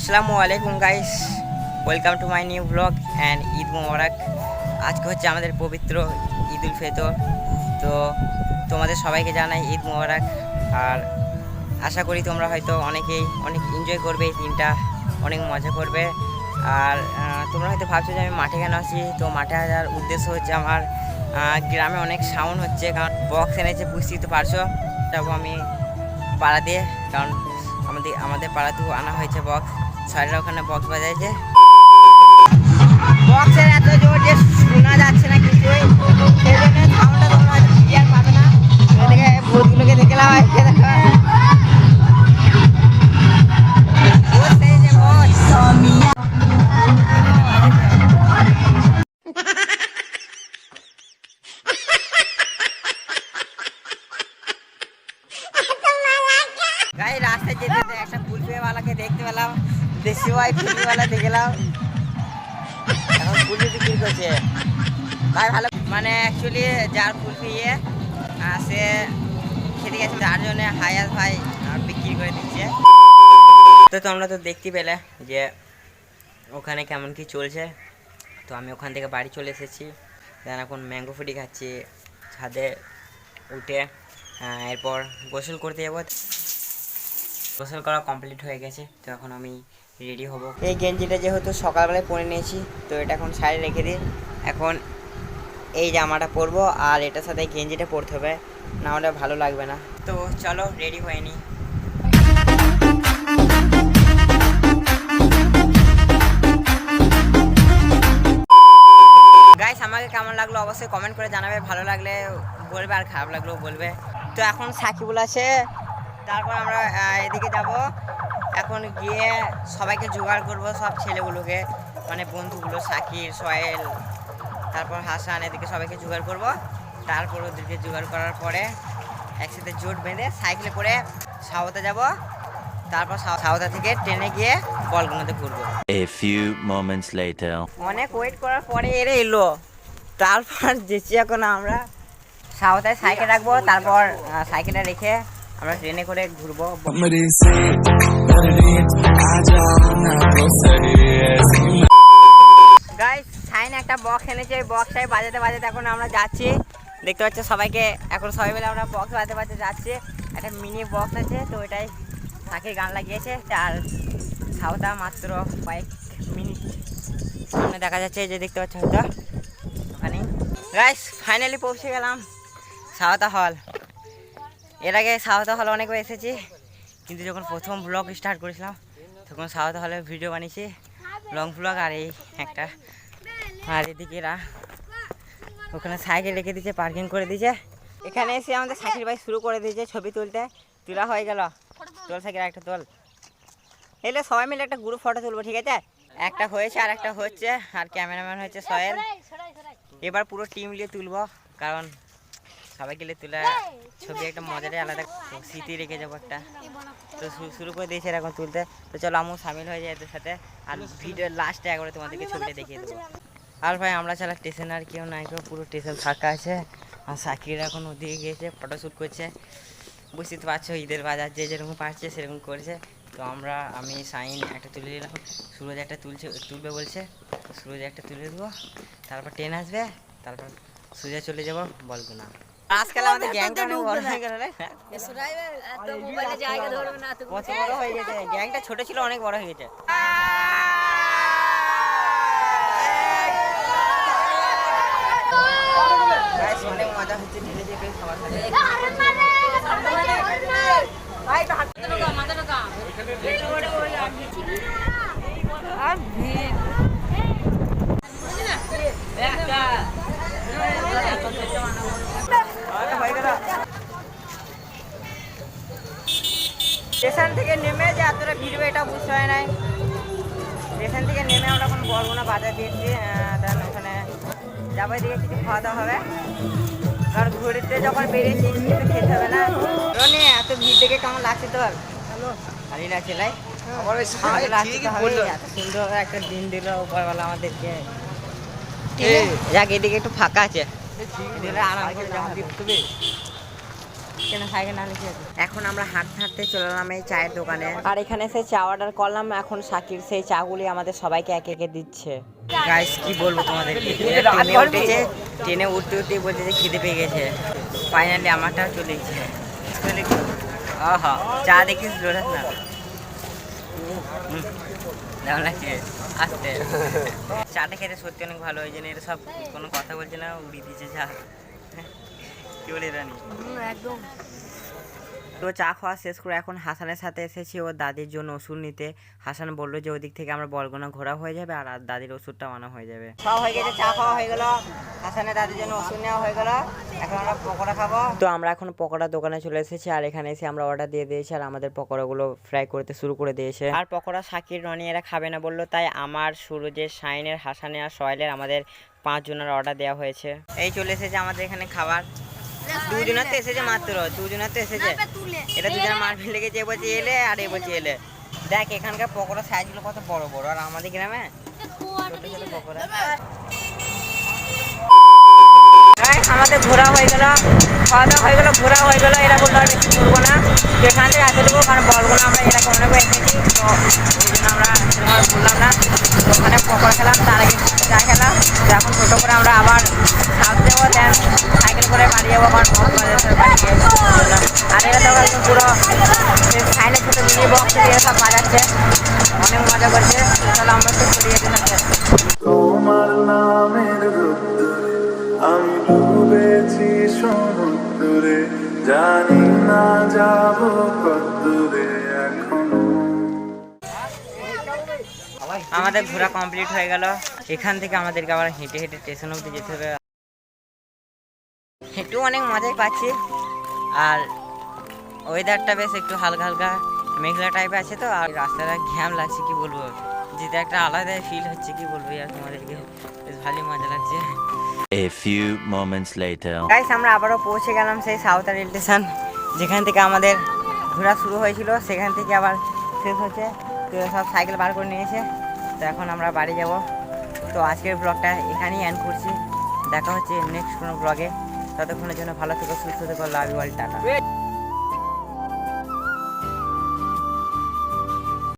আসসালামু আলাইকুম guys welcome to my new blog and Eid মোবারক আজকে হচ্ছে আমাদের পবিত্র ঈদ উল ফিতর। তো তোমাদের সবাইকে জানাই ঈদ মোবারক আর আশা করি তোমরা হয়তো অনেকেই অনেক এনজয় করবে এই দিনটা, অনেক মজা করবে। আর তোমরা হয়তো ভাবছ যে আমি মাঠে কেন আসি তো মাঠে আসার উদ্দেশ্য হচ্ছে আমার গ্রামে অনেক সাউন্ড হচ্ছে। কারণ বক্স এনেছে, বুঝতেই তো পারছ। যাব আমি পাড়া দিয়ে, কারণ আমাদের আমাদের পাড়াতেও আনা হয়েছে বক্স স্যাররা ওখানে বক্স বাজাইছে বক্সের এত জোর যে শোনা যাচ্ছে না কিছুই। সেই জন্য সাউন্ডটা তোমরা পাবে না। এদিকে ভূতগুলোকে দেখলাম আজকে দেখো। গাই রাস্তায় যেতে একটা কুলফিওয়ালাকে দেখতে পেলাম দেশি ওয়াই কুলফিওয়ালা দেখলাম এখন কুলফি বিক্রি করছে। ভাই, ভালো। মানে অ্যাকচুয়ালি যার কুলফি ইয়ে সে খেতে গেছে, তার জন্য হায়ার ভাই বিক্রি করে দিচ্ছে। তো তোমরা তো দেখতে পেলে যে ওখানে কেমন কি চলছে। তো আমি ওখান থেকে বাড়ি চলে এসেছি। দেন এখন ম্যাঙ্গো ফুটি খাচ্ছি, ছাদে উঠে এরপর গোসল করতে যাব। গোসল করা কমপ্লিট হয়ে গেছে তো এখন আমি রেডি হব। এই গেঞ্জিটা যেহেতু সকালবেলায় পরে নিয়েছি তো এটা এখন সাইডে রেখে দিই এখন এই জামাটা পরবো আর এটার সাথে গেঞ্জিটা পরতে হবে না হলে ভালো লাগবে না। তো চলো রেডি হয়ে নিই গাইস আমাকে কেমন লাগল অবশ্যই কমেন্ট করে জানাবে ভালো লাগলে বলবে আর খারাপ লাগলেও বলবে। তো এখন সাকিবুল আছে তারপর আমরা এদিকে যাব। এখন গিয়ে সবাইকে জোগাড় করব সব ছেলেগুলোকে মানে বন্ধুগুলো সাকির সোহেল তারপর হাসান এদিকে সবাইকে জোগাড় করব। তারপর ওদেরকে জোগাড় করার পরে একসাথে জোট বেঁধে সাইকেলে করে সাওতা যাব। তারপর সাওতা থেকে ট্রেনে গিয়ে বলগুলোতে ঘুরবো। A few moments later. অনেক ওয়েট করার পরে এরে এলো। তারপর যেছি এখন আমরা সাউথায় সাইকেল রাখব তারপর আহ, সাইকেলটা রেখে আমরা ট্রেনে করে ঘুরবো। গাইস সাইন একটা বক্স এনেছে ওই বক্সটাই বাজাতে বাজাতে এখন আমরা যাচ্ছি। দেখতে পাচ্ছি সবাইকে এখন সবাই মিলে আমরা বক্স বাজাতে বাজাতে যাচ্ছি। একটা মিনি বক্স আছে তো ওইটাই তাকে গান লাগিয়েছে আর খাওয়া মাত্র কয়েক মিনিট সামনে দেখা যাচ্ছে যে দেখতে পাচ্ছ হয়তো ওখানে গাইস ফাইনালি পৌঁছে গেলাম সাওতা হল এর আগে সাউথা হল অনেকবার এসেছি। কিন্তু যখন প্রথম ব্লগ স্টার্ট করেছিলাম, তখন সাউথ হলে ভিডিও বানিয়েছি লং ব্লগ আর এই একটা আর এদিকে এরা ওখানে সাইকেল রেখে দিয়েছে পার্কিং করে দিয়েছে। এখানে এসে আমাদের সাইকেল ভাই শুরু করে দিয়েছে ছবি তুলতে। তোলা হয়ে গেল। তোল সাইকেল একটা তোল। এলে সবাই মিলে একটা গ্রুপ ফটো তুলবো, ঠিক আছে? একটা হয়েছে আর একটা হচ্ছে, আর ক্যামেরাম্যান হচ্ছে সয়েল। এবার পুরো টিম নিয়ে তুলবো, কারণ সবাই গেলে তোলা ছবি একটা মজাটাই আলাদা স্মৃতি রেখে যাব একটা। তো শুরু করে দিয়েছে এখন তুলতে। তো চলো আমিও সামিল হয়ে যাই এদের সাথে। আর ভিডিওর লাস্টে একবারে তোমাদেরকে ছবিটা দেখিয়ে দেবো। আর ভাই, আমরা ছাড়া স্টেশন আর কেউ নাই কেউ পুরো স্টেশন ফাঁকা আছে। আর সাকির এখন ওদিকে গিয়েছে ফটোশ্যুট করছে। বুঝতে তো পারছ, ঈদের বাজার যে যেরকম পারছে, সেরকম করেছে। তো আমরা, আমি, সাইন একটা তুলে নিলাম। সুরজ একটা তুলছে, তুলবে বলছে। সুরজ একটা তুলে দেবো। তারপর ট্রেন আসবে। তারপর সুজা চলে যাব বলব না আজকাল আমাদের গ্যাংটা অনেক বড় হয়ে গেল রে কত বড় হয়ে গেছে। গ্যাংটা ছোট ছিল অনেক বড় হয়ে গেছে। অনেক মজা হচ্ছে ঢেলে সাথে হয়ে গেল স্টেশন থেকে নেমে যে এতটা ভিড়বে এটা বুঝতে হয় নাই। স্টেশন থেকে নেমে আমরা এখন বরগুনা বাজার দিয়েছি দেন ওখানে যাব দিকে কিছু খাওয়া দাওয়া হবে। কারণ ঘুরতে যখন বেরিয়েছি কিছু খেতে হবে না। রনি এত ভিড় দেখে কেমন লাগছে তোর? ভালো হবেই, এত সুন্দর একটা দিন দিল উপরবেলা আমাদেরকে। যাক এদিকে একটু ফাঁকা আছে। এদিকে আরাম করে যাওয়া হবে। কেন সাইকেল না লিখে এখন আমরা হাঁটতে হাঁটতে চলে এলাম এই চায়ের দোকানে। আর এখানে এসে চা অর্ডার করলাম এখন শাকির সেই চাগুলি আমাদের সবাইকে একে একে দিচ্ছে। গাইস কি বলব তোমাদের ট্রেনে উঠেছে ট্রেনে উঠতে উঠতে বলছে যে খিদে পেয়ে গেছে। ফাইনালি আমারটাও চলে গেছে। আহা চা দেখিস না? লাগছে আসতে। চাটা খেতে সত্যি অনেক ভালো ওই জন্য এটা সব কোনো কথা বলছে না উড়িয়ে দিচ্ছে চা। কি রানি একদম। তো চা খাওয়া শেষ করে এখন হাসানের সাথে এসেছি ওর দাদির জন্য ওষুধ নিতে। হাসান বলল যে ওদিক থেকে আমরা বলগোনা ঘোরা হয়ে যাবে আর দাদির ওষুধটা আনা হয়ে যাবে। সব হয়ে গেছে চা খাওয়া হয়ে গেল। হাসানের দাদির জন্য ওষুধ নেওয়া হয়ে গেল। এখন আমরা পকোড়া খাব। তো আমরা এখন পকোড়া দোকানে চলে এসেছি আর এখানে এসে আমরা অর্ডার দিয়ে দিয়েছি আর আমাদের পকোড়াগুলো ফ্রাই করতে শুরু করে দিয়েছে। আর পকোড়া শাকির রনি এরা খাবে না বলল তাই আমার সুরজের শাইনের হাসানের আর সয়েলের আমাদের পাঁচজনের অর্ডার দেওয়া হয়েছে। এই চলে এসেছে আমাদের এখানে খাবার। দুজনের তো এসেছে মাত্র দুজনের তো এসেছে এটা দুজনে মারপিট লেগেছে এ বলছে এলে আর এ বলছে এলে। দেখ এখানকার পকোড়া সাইজগুলো কত বড় বড়। আর আমাদের গ্রামে ছোট ছোট পকোড়া আমাদের ঘোরা হয়ে গেল খাওয়া দাওয়া হয়ে গেল ঘোরা হয়ে গেল এরা বলল আর বেশি ঘুরবো না। তো এখান থেকে আসে দেবো কারণ বলব না আমরা এরকম অনেক এসেছি তো জন্য আমরা সেরকম ঘুরলাম না। ওখানে পকোড়া খেলাম তার আগে চা খেলাম। এখন টোটো করে আমরা আবার সাউথ যাব দেন সাইকেল করে বাড়ি যাব কারণ মহাবাজার বাড়ি আর এরা তো একদম পুরো সাইনে ছোটো বক্স দিয়ে সব বাজাচ্ছে। অনেক মজা করছে। তাহলে আমরা একটু চলে যেতে তোমার নামের আমি ডুবেছি সমুদ্রে। জানি না যাব কদ্দূরে আমাদের ঘোরা কমপ্লিট হয়ে গেল। এখান থেকে আমাদেরকে আবার হেঁটে হেঁটে স্টেশন অব্দি যেতে হবে। অনেক মজাই পাচ্ছি। আর ওয়েদারটা বেশ একটু হালকা হালকা মেঘলা টাইপের আছে তো আর রাস্তাটা ঘ্যাম লাগছে কি বলব? যেটা একটা আলাদা ফিল হচ্ছে কি বলব? আর তোমাদেরকে বেশ ভালোই মজা লাগছে। A few moments later. Guys আমরা আবারও পৌঁছে গেলাম সেই সাউথ রেল স্টেশন যেখান থেকে আমাদের ঘোরা শুরু হয়েছিল। সেখান থেকে আবার শেষ হচ্ছে। তো সব সাইকেল বার করে নিয়েছে। তো এখন আমরা বাড়ি যাব। তো আজকের ব্লগটা এখানেই এন্ড করছি। দেখা হচ্ছে নেক্সট কোনো ব্লগে ততক্ষণের জন্য ভালো থেকো সুস্থ থেকো লাভ অল টাটা।